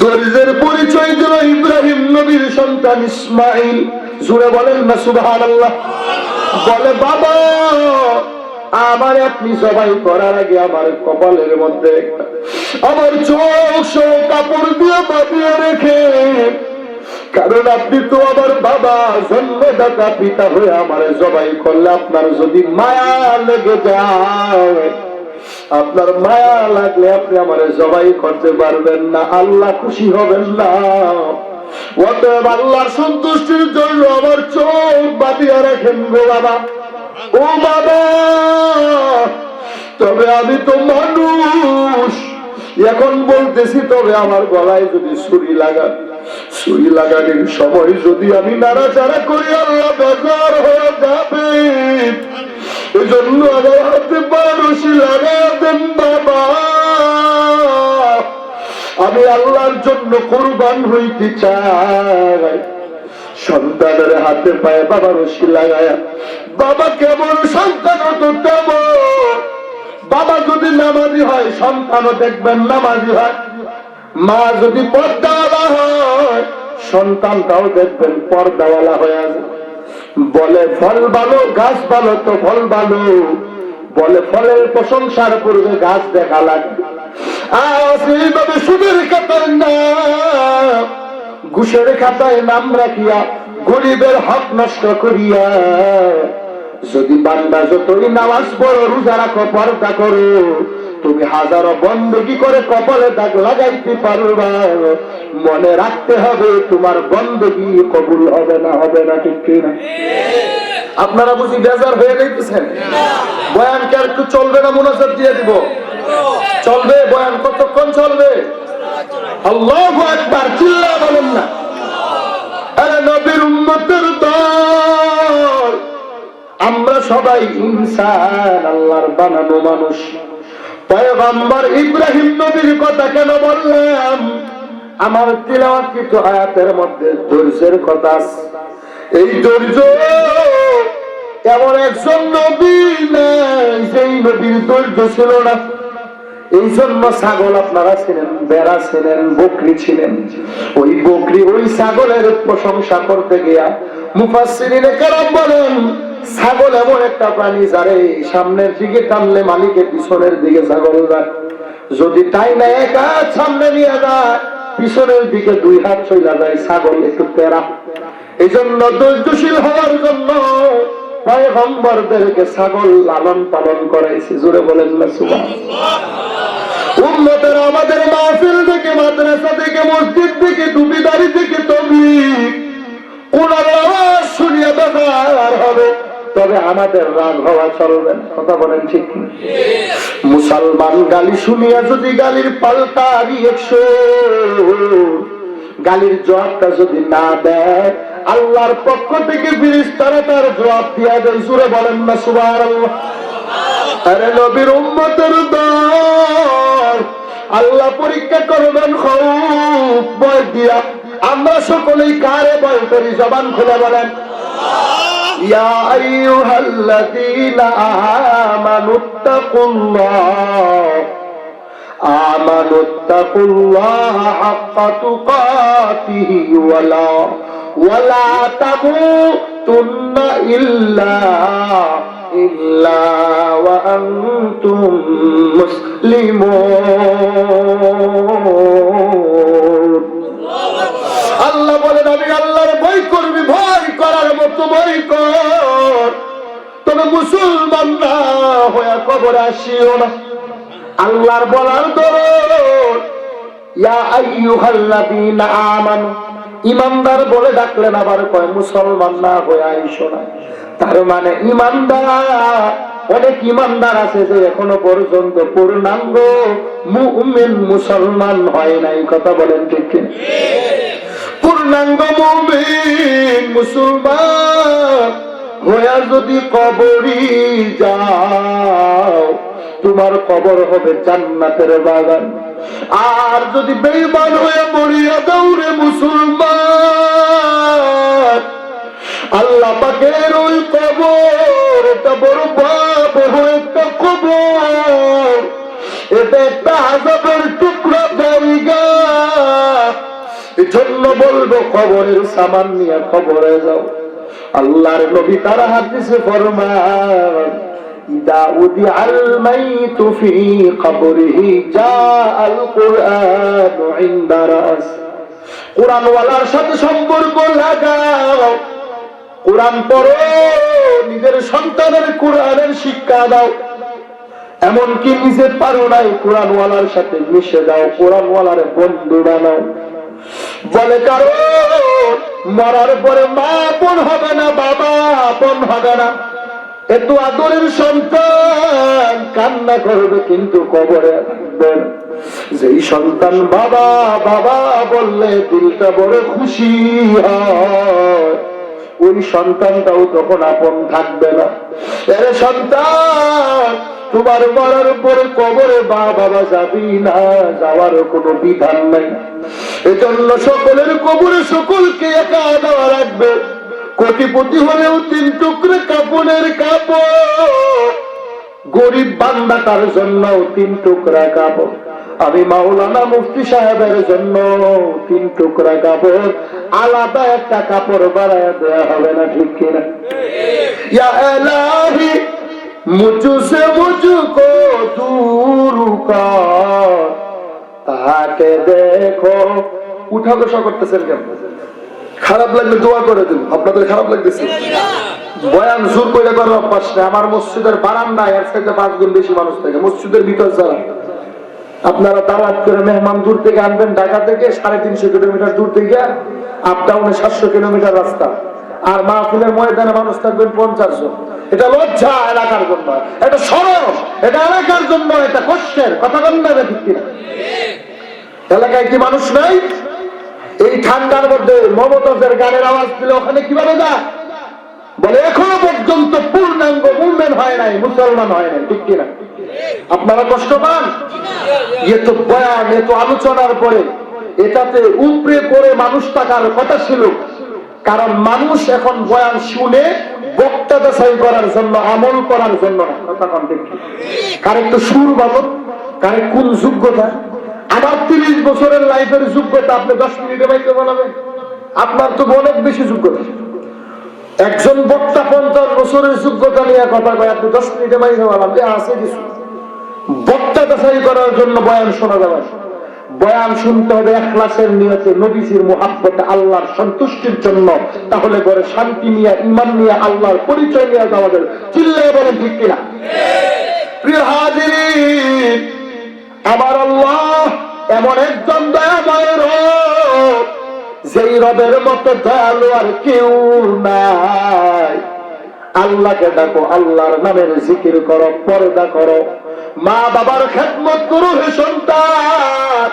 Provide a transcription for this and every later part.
ধৈর্যের পরিচয় দিল ইব্রাহিম নবীর সন্তান ইসমাইল। জুড়ে বলেন না সুবাহ বলে, বাবা, আমার আপনি সবাই করার আগে আমার কপালের মধ্যে আমার চোখ সহ কাপড় দিয়ে বাঁধিয়ে রেখে। কারণ আপনি তো আমার বাবা, জন্মদাতা, পিতা হয়ে আমার জবাই করলে আপনার যদি মায়া লেগে যায়। আপনার মায়া লাগলে আপনি আমার জবাই করতে পারবেন না। আল্লাহ খুশি হবেন না। অতএব আল্লাহর সন্তুষ্টির জন্য আমার চোখ বাঁধিয়ে রাখেন গো বাবা। ও বাবা, তবে আমি তো মানুষ। এখন বলতেছি, তবে আমার গলায় যদি ছুরি লাগান। ছুরি লাগানোর সময় যদি আমি নাড়াচাড়া করি, আল্লাহ বেজার হয়ে যাবে। এই জন্য আমার হাতে দেন বাবা। আমি আল্লাহর জন্য কোরবান হইতে চাই। সন্তানের হাতে পায়ে বাবা রশি লাগায়া। বাবা কেমন সন্তান তো তেমন। বাবা যদি নামাজি হয়, সন্তানও দেখবেন নামাজি হয়। মা যদি পর্দাওয়ালা হয়, সন্তানটাও দেখবেন পর্দাওয়ালা হয়ে আছে। বলে ফল ভালো, গাছ ভালো তো ফল ভালো। বলে ফলের প্রশংসার করবে গাছ দেখা এইভাবে সুদের খাতায় না, ঘুষের খাতায় নাম রাখিয়া গরিবের হক নষ্ট করিয়া যদি বান্দা যতই নামাজ পড়ো, রোজা রাখো পর্দা করো, তুমি হাজারো বন্দগি করে কপালে দাগ লাগাইতে পারবা। মনে রাখতে হবে, তোমার বন্দগি কবুল হবে না হবে না, ঠিক কিনা? আপনারা বুঝি বেজার হয়ে যাইতেছেন? বয়ান কি একটু চলবে না মোনাজাত দিয়ে দিব? চলবে, বয়ান কতক্ষণ চলবে? আল্লাহ একবার চিল্লা বলেন না। আরে নবীর উম্মতের দল। আমরা সবাই ইনসান, আল্লাহর বানানো মানুষ। পয়গম্বর ইব্রাহিম নবীর কথা কেন বললাম? আমার তিলাওয়াত কিন্তু আয়াতের মধ্যে ধৈর্যের কথা। এই ধৈর্য এমন একজন নবী নাই, যেই নবীর ধৈর্য ছিল না। এই জন্য ছাগল আপনারা ছিলেন, বেড়া ছিলেন, বকরি ছিলেন। ওই বকরি, ওই ছাগলের প্রশংসা করতে গিয়া মুফাসসিরিনে কেরাম বলেন ছাগল এমন একটা প্রাণী যারে সামনের দিকে টানলে মালিকের পিছনের দিকে ছাগল যায় যদি তাই না এক সামনে নিয়ে যায়, পিছনের দিকে দুই হাত চলে যায়, ছাগল একটু তেরা। এই জন্য ধৈর্যশীল হওয়ার জন্য পয়গম্বরদেরকে ছাগল লালন পালন করাইছে। জোরে বলেন না সুবাহ উন্নতের আমাদের মাহফিল থেকে, মাদ্রাসা থেকে, মসজিদ থেকে টুপিদারি আমাদের রাগ হওয়া চলবে কথা বলেন ঠিক মুসলমান গালি শুনিয়া যদি গালির পাল্টা রিয়েকশন গালির জবাবটা যদি না দেয়, আল্লাহর পক্ষ থেকে ফিরিস তারা তার জবাব দিয়া দেয়। সুরে বলেন না সুবার আরে নবীর উম্মতের দল, আল্লাহ পরীক্ষা করবেন খুব ভয় দিয়া। আমরা সকলেই কারে ভয় করি? জবান খুলে বলেন। يا أيها الذين آمنوا اتقوا الله آمنوا اتقوا الله حق تقاته ولا ولا تموتن إلا إلا وأنتم مسلمون বলেন, আমি আল্লাহর ভয় করবি, ভয় করার মতো ভয় কর। তবে মুসলমান না হয়ে কবর আসিও না। আল্লাহর বলার ইয়া ইমানদার বলে ডাকলেন আবার, কয়, মুসলমান না হয়ে না। তার মানে ইমানদার, অনেক ইমানদার আছে যে এখনও পর্যন্ত পূর্ণাঙ্গ মুসলমান হয় নাই। কথা বলেন ঠিক? পূর্ণাঙ্গ মুমিন মুসলমান হইয়া যদি কবরি যাও, তোমার কবর হবে জান্নাতের বাগান। আর যদি বেইমান হয়ে মরিয়া দৌড়ে মুসলমান, আল্লাহ পাকের ওই কবর এটা বড় বাপ একটা কবর এটা একটা আজাবের বলব, খবরের সামান নিয়ে খবরে যাও। আল্লাহর নবী তারা হাদিসে ফরমান ফি কবরিহি জা আল কুরআন ইনদা রাস। ওয়ালার সাথে সম্পর্ক লাগাও। কোরআন পড়ো, নিজের সন্তানের কোরআনের শিক্ষা দাও। এমনকি নিজে পারো নাই কোরআন ওয়ালার সাথে মিশে যাও কোরআন ওয়ালার বন্ধু বানাও। বলে কারও মরার পরে মা আপন হবে না, বাবা আপন হবে না। এত আদরের সন্তান, কান্না করবে কিন্তু কবরে যেই সন্তান বাবা বাবা বললে দিলটা বড় খুশি হয়। ওই সন্তানটাও তখন আপন থাকবে না। এর সন্তান, তোমার মরার পরে কবরে বা বাবা যাবি না যাওয়ার কোনো বিধান নাই। এজন্য সকলের কবরে সকলকে একা দেওয়া রাখবে। কোটিপতি হলেও তিন টুকরে কাপড়ের কাপড়। গরিব বান্দাটার জন্য তিন টুকরা কাপড়। আমি মাওলানা মুফতি সাহেবের জন্য তিন টুকরা কাপড়। আলাদা একটা কাপড় বাড়ায় দেওয়া হবে না, ঠিক কিনা? এলাহি মুঝসে মুঝকো দূর তাকে দেখো। উঠা বসা করতেছেন কেন খারাপ লাগলে দোয়া করে দিন। আপনাদের খারাপ লাগতেছে। বয়ান জোর করে করার অভ্যাস নেই। আমার মসজিদের বারান্দায় সাথে পাঁচ গুণ বেশি মানুষ থাকে। মসজিদের ভিতর যারা। আপনারা দাওয়াত করে মেহমান দূর থেকে আনবেন। ঢাকা থেকে সাড়ে তিনশো কিলোমিটার দূর থেকে আপ ডাউনে সাতশো কিলোমিটার রাস্তা। আর মাহফিলের ময়দানে মানুষ থাকবেন পঞ্চাশ জন। এটা লজ্জা এলাকার জন্য। এটা সরব এটা এলাকার জন্য। এটা কষ্টের। কথা বলেন না ঠিক কিনা? এলাকায় কি মানুষ নাই? এই ঠান্ডার মধ্যে মমতাজের গানের আওয়াজ দিলে ওখানে কীভাবে যায়? বলে, এখনও পর্যন্ত পূর্ণাঙ্গ মুভমেন্ট হয় নাই, মুসলমান হয় নাই, ঠিক কিনা? আপনারা কষ্ট পান? এ তো বয়ান, এ তো আলোচনার পরে। এটাতে উপরে পড়ে মানুষ থাকার কথা ছিল। কারণ মানুষ এখন বয়ান শুনে বক্তা দেশাই করার জন্য, আমল করার জন্য না কথা কন ঠিক কার একটু সুর ভালো কার কোন যোগ্যতা? আমার তিরিশ বছরের লাইফের যোগ্যতা আপনি দশ মিনিটে বাইতে বানাবেন। আপনার তো অনেক বেশি যোগ্যতা। একজন বক্তা পঞ্চাশ বছরের যোগ্যতা নিয়ে কথা কয় আপনি দশ মিনিটে বাইরে বললাম যে আছে কিছু। বক্তা দেশাই করার জন্য বয়ান শোনা যাবে। বয়ান শুনতে হবে এক ক্লাসের নিয়তে নবীজির মোহাব্বতে আল্লাহর সন্তুষ্টির জন্য। তাহলে করে শান্তি নিয়ে ইমান নিয়ে আল্লাহর পরিচয় নিয়ে যাওয়া যাবে। চিল্লাই বলেন ঠিক কিনা? প্রিয় হাজির আমার আল্লাহ এমন একজন দয়াময় রব, যেই রবের মতো দয়ালু আর কেউ নাই। আল্লাহকে ডাকো, আল্লাহর নামের জিকির করো, পর্দা করো। মা বাবার খেদমত করো হে সন্তান।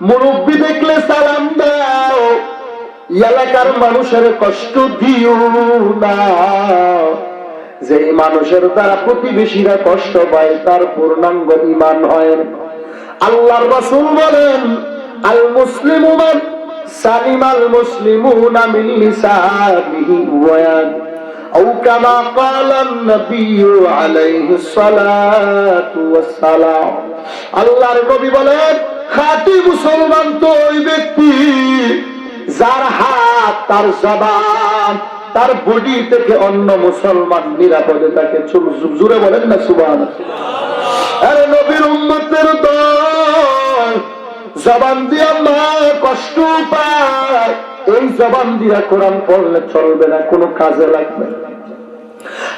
মুরব্বী দেখলে সালাম দাও। এলাকার মানুষের কষ্ট দিও না। যেই মানুষের দ্বারা প্রতিবেশীরা কষ্ট পায়, তার পূর্ণাঙ্গ ইমান হয়। আল্লাহর রাসূল বলেন, আল মুসলিমু মান সালিমাল মুসলিমুনা মিন লিসানিহি ওয়া আও কামা সালাতু ওয়াস সালাম। আল্লাহর নবী বলেন, খাঁটি মুসলমান তো ওই ব্যক্তি যার হাত, তার জবান, তার বডি থেকে অন্য মুসলমান নিরাপদে তাকে জুড়ে বলেন না সুবান জবান দিয়া মা কষ্ট পায়। এই জবান দিয়া কোরআন পড়লে চলবে না, কোনো কাজে লাগবে।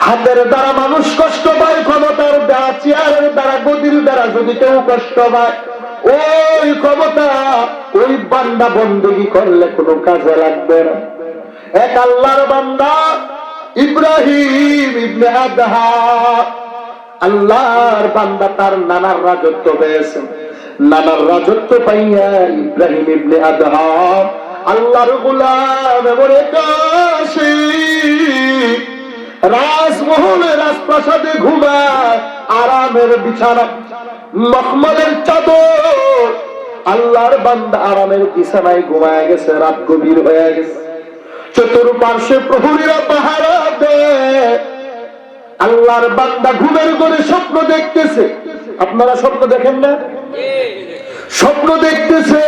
হাতের দ্বারা মানুষ কষ্ট পায়, ক্ষমতার দ্বারা, চেয়ারের দ্বারা, গদির দ্বারা যদি কেউ কষ্ট পায়। ওই ক্ষমতা ওই বান্দা বন্দী করলে কোনো কাজে লাগবে না। এক আল্লাহর বান্দা, ইব্রাহিম ইবনে আদহা, আল্লাহর বান্দা তার নানার রাজত্ব পেয়েছেন নানার রাজত্ব পাইয়া ইব্রাহিম ইবনে আদহা আল্লাহর গোলাম এমন একাশি রাজমহলে রাজপ্রাসাদে ঘুমায়, আরামের বিছানা, মখমলের চাদর। আল্লাহর বান্দা আরামের বিছানায় ঘুমায় গেছে, রাত গভীর হয়ে গেছে। চতুর্পার্শ্বে প্রহরীরা পাহারা আল্লাহর বান্দা ঘুমের করে স্বপ্ন দেখতেছে। আপনারা স্বপ্ন দেখেন না? স্বপ্ন দেখতেছে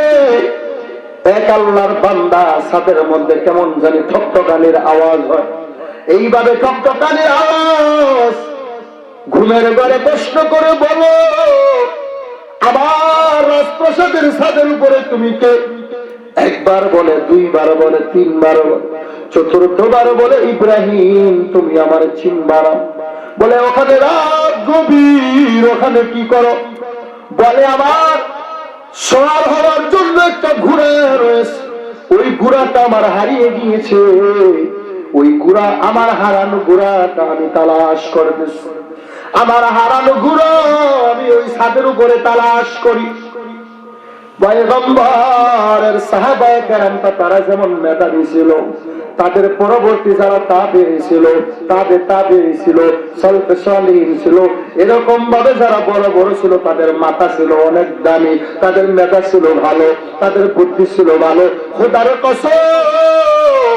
এক আল্লাহর বান্দা ছাদের মধ্যে কেমন জানি ঠকঠকানির আওয়াজ হয়। এইভাবে ঠকঠকানির আওয়াজ ঘুমের ঘরে প্রশ্ন করে বলো আবার রাজপ্রসাদের ছাদের উপরে তুমি কে? একবার বলে, দুইবার বলে, তিনবার বলে, চতুর্থবার বলে, ইব্রাহিম, তুমি আমার চিনবার বলে, ওখানে রাত গভীর, ওখানে কি করো? বলে আমার সব হওয়ার জন্য একটা ঘোড়া রয়েছে। ওই ঘোড়াটা আমার হারিয়ে গিয়েছে। ওই ঘোড়া, আমার হারানো ঘোড়াটা আমি তালাশ করতেছি আমার হারানো ঘোড়া আমি ওই ছাদের উপরে তালাশ করি। তারা যেমন তাদের পরবর্তী যারা ছিল ছিল এরকম ভাবে যারা বড় বড় ছিল, তাদের মাথা ছিল অনেক দামি, তাদের মেধা ছিল ভালো, তাদের বুদ্ধি ছিল ভালো। খোদার কসম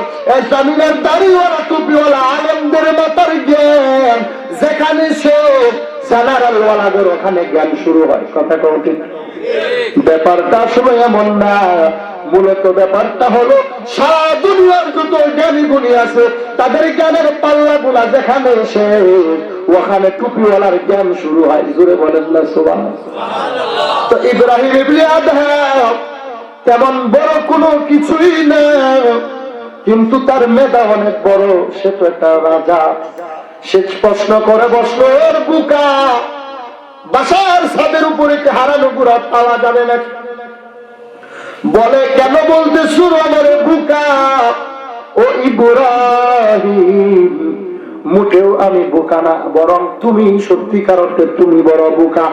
দাড়িওয়ালা টুপিওয়ালা মাতার জ্ঞান যেখানে সে ওখানে জ্ঞান শুরু হয়। কথা ঠিক? ব্যাপারটা আসলে এমন না। মূলত ব্যাপারটা হলো, সারা দুনিয়ার যত আছে, তাদের জ্ঞানের পাল্লা গুলা যেখানে ওখানে টুপিওয়ালার জ্ঞান শুরু হয়। জুড়ে বলেন না সুবাহ তো ইব্রাহিম তেমন বড় কোনো কিছুই না, কিন্তু তার মেধা অনেক বড়। সে তো একটা রাজা। সে প্রশ্ন করে বসল ওর বুকা, বাসার ছাদের উপরে হারানো গুড়া পাওয়া যাবে নাকি? বলে, কেন বলতে শুরু আমার বুকা? ও ইব্রাহিম মুঠেও আমি বোকা না, বরং তুমি সত্যিকার অর্থে তুমি বড় বোকা।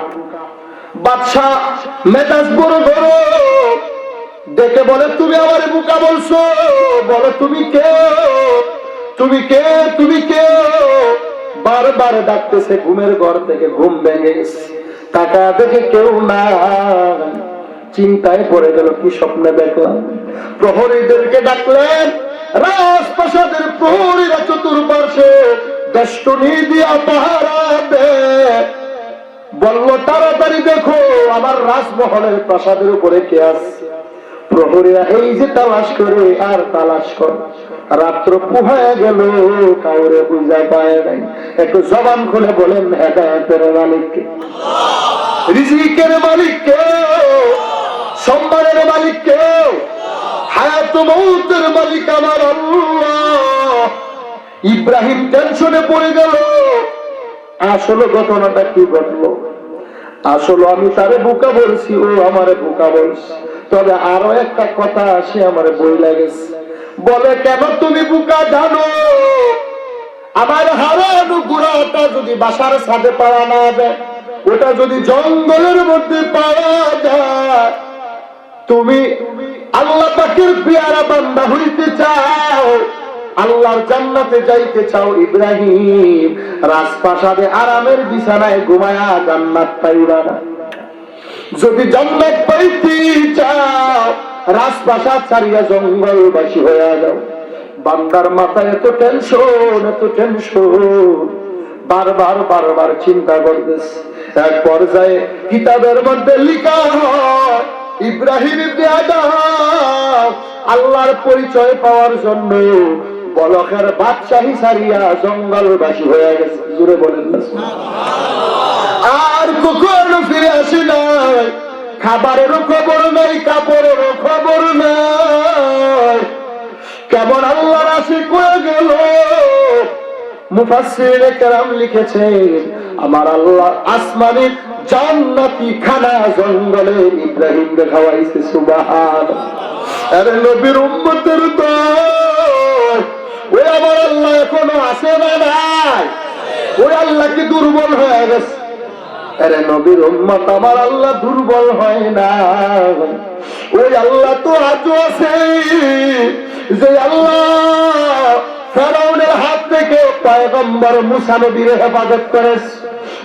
বাদশা মেজাজ বড় ধরো দেখে বলে, তুমি আমার বুকা বলছো, বলে তুমি কে? তুমি কে? তুমি কে? বারবার ডাকতেছে ঘুমের ঘর থেকে, ঘুম ভেঙে টাকা দেখে কেউ না চিন্তায় পড়ে গেল, কি স্বপ্নে দেখলাম? প্রহরীদেরকে ডাকলেন, রাজপ্রাসাদের প্রহরীরা চতুর্পার্শ্বে দষ্টনী দিয়া পাহারা দেয় বলল, তাড়াতাড়ি দেখো, আমার রাজমহলের প্রাসাদের উপরে কে আছে? প্রহরীরা এই যে তালাশ করে, আর তালাশ কর রাত্র পুহায় গেল, কাউরে বুঝা পায় নাই। একটু জবান খুলে বলেন, হেদায়তের মালিককে। রিজিকের মালিককে, সম্মানের মালিককে, হায়াত মৌতের মালিক আমার ইব্রাহিম টেনশনে পড়ে গেল। আসলে ঘটনাটা কি ঘটলো? আসলে আমি তারে বোকা বলছি, ও আমারে বোকা বলছি। তবে আরও একটা কথা আসে, আমার বই লাগেছে। বলে, কেন তুমি বোকা জানো? আমার হারানো গুড়াটা যদি বাসার সাথে পাওয়া না যায়, ওটা যদি জঙ্গলের মধ্যে পাওয়া যায়, তুমি আল্লাহ পাকের পেয়ারা বান্দা হইতে চাও, আল্লাহর জান্নাতে যাইতে চাও, ইব্রাহিম। রাজপ্রাসাদে আরামের বিছানায় ঘুমায়া জান্নাত পাইবা না। যদি জান্নাত পাইতে চাও, রাজপ্রাসাদ ছাড়িয়া জঙ্গলবাসী হয়ে যাও। বান্দার মাথায় এত টেনশন এত টেনশন বারবার বারবার চিন্তা করতেছে। এক পর্যায়ে কিতাবের মধ্যে লিখা হয়, ইব্রাহিম ইবনে আদম আল্লাহর পরিচয় পাওয়ার জন্য বলকের বাদশাহী সারিয়া জঙ্গলবাসী হয়ে গেছে। জুড়ে বলেন না। আর কখনো ফিরে আসি নাই। খাবারেরও খবর নাই, কাপড়েরও খবর নাই। কেমন আল্লাহর আশিক হয়ে গেল? মুফাসসির কেরাম লিখেছেন, আমার আল্লাহ আসমানে জান্নাতি খানা জঙ্গলে ইব্রাহিম খাওয়াইছে সুবহান আরে নবীর উম্মতের দল, ওই আমার আল্লাহ এখনও আছে না নাই? ওই আল্লাহ কি দুর্বল হয়ে গেছে? আরে নবীর উম্মত আমার আল্লাহ দুর্বল হয় না। ওই আল্লাহ তো আজও আছে। যে আল্লাহ ফেরাউনের হাত থেকে পয়গম্বর মুসা নবীর হেফাজত করেছে।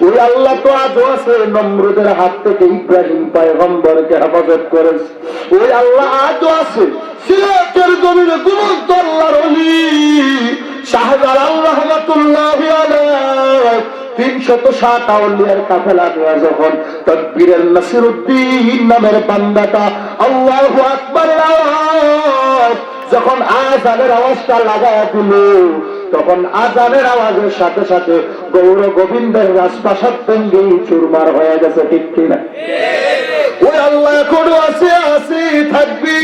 ওই আল্লাহ তো আজও আছে, নমরুদের হাত থেকে ইব্রাহিম পয়গম্বরকে হেফাজত করেছে। ওই আল্লাহ আজও আছে সিলেটের জমিনে গুরুত্ব আল্লাহর অলি শাহজালাল রহমতুল্লাহ আজানের আওয়াজের সাথে সাথে গৌর গোবিন্দের রাজপ্রাসাদ ভেঙ্গে চুরমার হয়ে গেছে, ঠিক কিনা? ওই আল্লাহ, এখনও আছে থাকবি।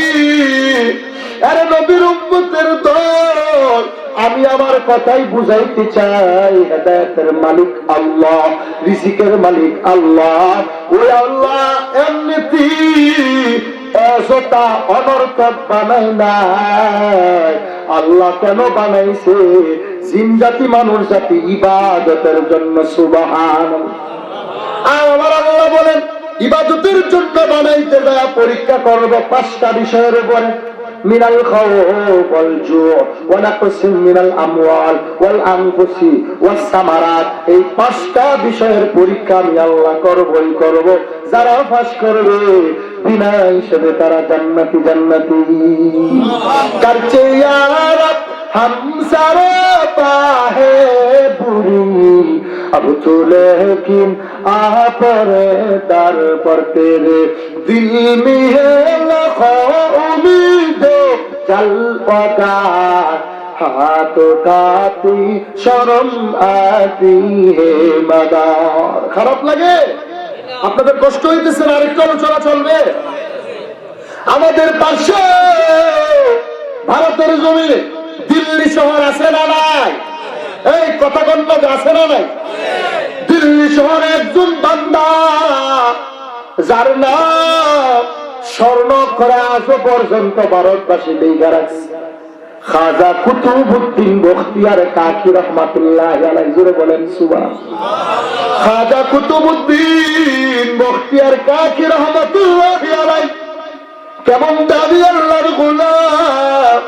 আরে নবীর দল আমি আমার কথাই বুঝাইতে চাই। হেদায়তের মালিক আল্লাহ, রিজিকের মালিক আল্লাহ। ওই আল্লাহ এমনিতি অনর্থক বানাই নাই। আল্লাহ কেন বানাইছে? জিন জাতি মানুষ জাতি ইবাদতের জন্য সুবাহান আর আমার আল্লাহ বলেন, ইবাদতের জন্য বানাইতে দেয়া পরীক্ষা করবে, পাঁচটা বিষয়ের উপরে। মিনাল খাওফ ওয়াল জু' ওয়া নাকসিম মিনাল আমওয়াল ওয়াল আনফুসি ওয়াস সামারাত এই পাঁচটা বিষয়ের পরীক্ষা আমি আল্লাহ করবই করব যারা পাস করবে বিনা হিসেবে তারা জান্নাতি জান্নাতি করছে ইয়ারাব हम सारे पाहे बुरी अब तो लेकिन आ पर दर पर तेरे दिल में है लाखों उम्मीदों चल पका हाथ काती शर्म आती है मदार খারাপ লাগে আপনাদের কষ্ট হইতেছে না আরেকটু আলোচনা চলবে আমাদের পাশে ভারতের জমিনে দিল্লি শহর আছে না নাই এই কথা গণ্য আছে না নাই দিল্লি শহরে একজন বান্দা যার নাম স্বর্ণ করে আজও পর্যন্ত ভারতবাসী খাজা কুতুবুদ্দিন বখতিয়ার কাকি রহমাতুল্লাহ আলাই জুড়ে বলেন সুবা খাজা কুতুবুদ্দিন বখতিয়ার কাকি রহমাতুল্লাহ আলাই কেমন দাবি আল্লাহর গোলাম?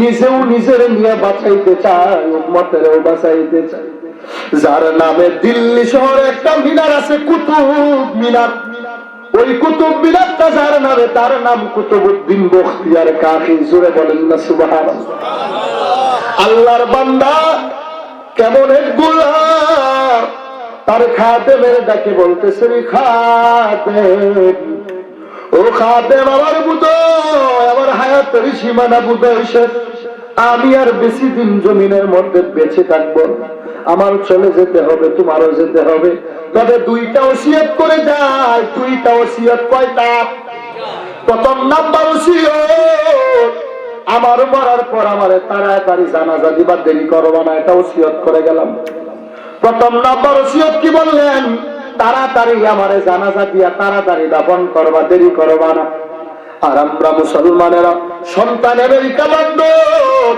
নিজেও নিজের নিয়ে বাঁচাইতে চায়, উম্মতেরও বাঁচাইতে চায়। যার নামে দিল্লি শহরে একটা মিনার আছে, কুতুব মিনার। ওই কুতুব মিনারটা যার নামে তার নাম কুতুবুদ্দিন বখতিয়ার কাকি? জুড়ে বলেন না সুবাহান আল্লাহর বান্দা কেমন এক গোলাম। তার খাদেমের ডাকে বলতেছে রে খাদেম, ও খাদেম আমার বুধ আমার হায়াতের সীমানা বুঝাইছে আমি আর বেশি দিন জমিনের মধ্যে বেঁচে থাকব না। আমার চলে যেতে হবে, তোমারও যেতে হবে। তবে দুইটা ওসিয়ত করে যায় দুইটা ওসিয়ত কয়টা? প্রথম নাম্বার ওসিয়ত, আমার মরার পর আমারে তাড়াতাড়ি জানাজা দিবার দেরি করবা না, এটা ওসিয়ত করে গেলাম। প্রথম নম্বর ওসিয়ত কি বললেন? তাড়াতাড়ি আমারে জানাজা দিয়া তাড়াতাড়ি দাফন করবা, দেরি করবা না। আর আমরা মুসলমানেরা সন্তান আমেরিকা লন্ডন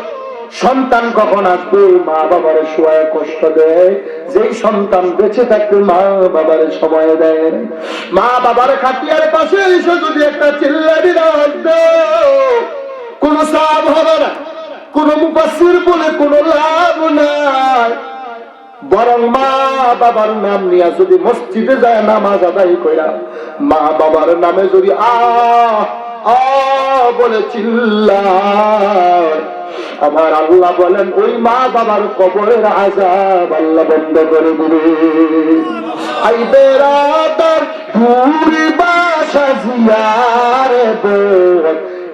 সন্তান কখন আসবে? মা বাবার শোয়ায় কষ্ট দেয়। যেই সন্তান বেঁচে থাকবে, মা বাবার সময় দেয়। মা বাবার খাটিয়ার পাশে এসে যদি একটা চিল্লারি কোন সাব হবে না, কোন মুপাসির বলে কোনো লাভ নাই। বরং মা বাবার নাম নিয়ে যদি মসজিদে যায়, নামাজ আদায় কইরা, মা বাবার নামে যদি আ আ বলে চিল্লায় আমার আল্লাহ বলেন ওই মা বাবার কবরের আজাব আল্লাহ বন্ধ করে দিবে আই বেরাদার ঘুরি বাসা জিয়ারে বোল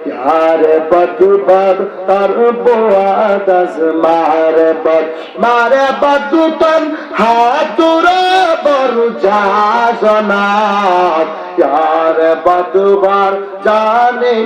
यारे बदबद तर बोआदस मारे बद मारे बदुतन हातुरे बरु जासनात यारे बदबर जाने